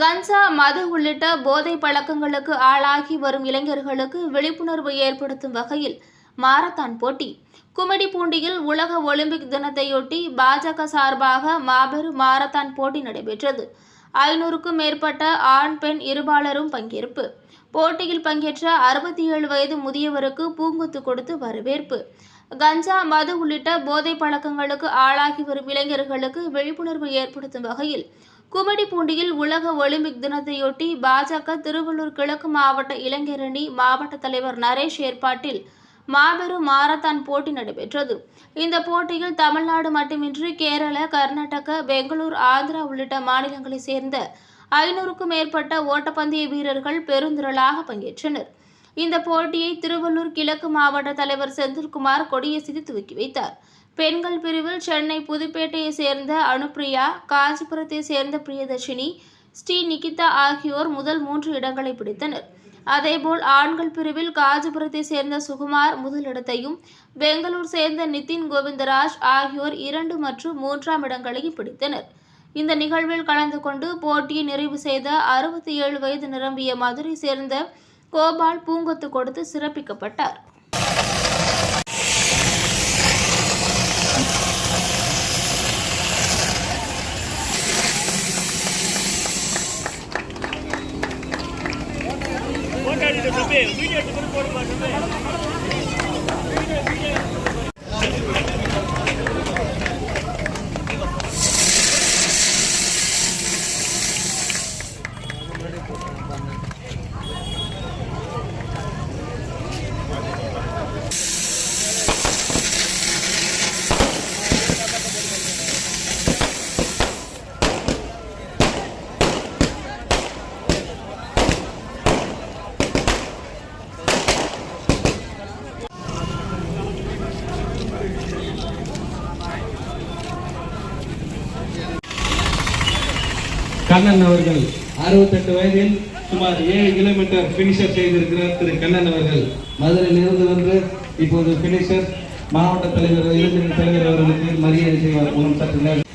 கஞ்சா மது உள்ளிட்ட போதை பழக்கங்களுக்கு ஆளாகி வரும் இளைஞர்களுக்கு விழிப்புணர்வு ஏற்படுத்தும் வகையில் மாரத்தான் போட்டி. கும்மிடிப்பூண்டியில் உலக ஒலிம்பிக் தினத்தையொட்டி பாஜக சார்பாக மாபெரும் மாரத்தான் போட்டி நடைபெற்றது. ஐநூறுக்கும் மேற்பட்ட ஆண் பெண் இருபாலரும் பங்கேற்பு. போட்டியில் பங்கேற்ற அறுபத்தி ஏழு வயது முதியவருக்கு பூங்குத்து கொடுத்து வரவேற்பு. கஞ்சா மது உள்ளிட்ட போதை பழக்கங்களுக்கு ஆளாகி வரும் இளைஞர்களுக்கு விழிப்புணர்வு ஏற்படுத்தும் வகையில் குமடிப்பூண்டியில் உலக ஒலிம்பிக் தினத்தையொட்டி பாஜக திருவள்ளூர் கிழக்கு மாவட்ட இளைஞரணி மாவட்ட தலைவர் நரேஷ் ஏற்பாட்டில் மாபெரும் மாரத்தான் போட்டி நடைபெற்றது. இந்த போட்டியில் தமிழ்நாடு மட்டுமின்றி கேரள கர்நாடக பெங்களூர் ஆந்திரா உள்ளிட்ட மாநிலங்களைச் சேர்ந்த ஐநூறுக்கும் மேற்பட்ட ஓட்டப்பந்தய வீரர்கள் பெருந்திரளாக பங்கேற்றனர். இந்த போட்டியை திருவள்ளூர் கிழக்கு மாவட்ட தலைவர் செந்தில்குமார் கொடியசைத்து துவக்கி வைத்தார். பெண்கள் பிரிவில் சென்னை புதுப்பேட்டையை சேர்ந்த அனுப்பிரியா காஞ்சிபுரத்தை சேர்ந்த பிரியதர்ஷினி ஸ்ரீ நிகிதா ஆகியோர் முதல் மூன்று இடங்களை பிடித்தனர். அதேபோல் ஆண்கள் பிரிவில் காஞ்சிபுரத்தை சேர்ந்த சுகுமார் முதலிடத்தையும் பெங்களூர் சேர்ந்த நிதின் கோவிந்தராஜ் ஆகியோர் இரண்டு மற்றும் மூன்றாம் இடங்களையும் பிடித்தனர். இந்த நிகழ்வில் கலந்து கொண்டு போட்டியை நிறைவு செய்த அறுபத்தி ஏழு வயது நிரம்பிய மதுரை சேர்ந்த கோபால் பூங்கொத்து கொடுத்து சிறப்பிக்கப்பட்டார். வீடியோ எடுத்து கூட போடுமா கண்ணன் அவர்கள் அறுபத்தெட்டு வயதில் சுமார் ஏழு கிலோமீட்டர் பினிஷர் செய்திருக்கிறார். திரு கண்ணன் அவர்கள் மதுரையிலிருந்து வந்து இப்போது பினிஷர் மாவட்ட தலைவர் இளைஞர் தலைவர் அவர்களுக்கு மரியாதை செய்வார். மூலம் சற்று நேரம்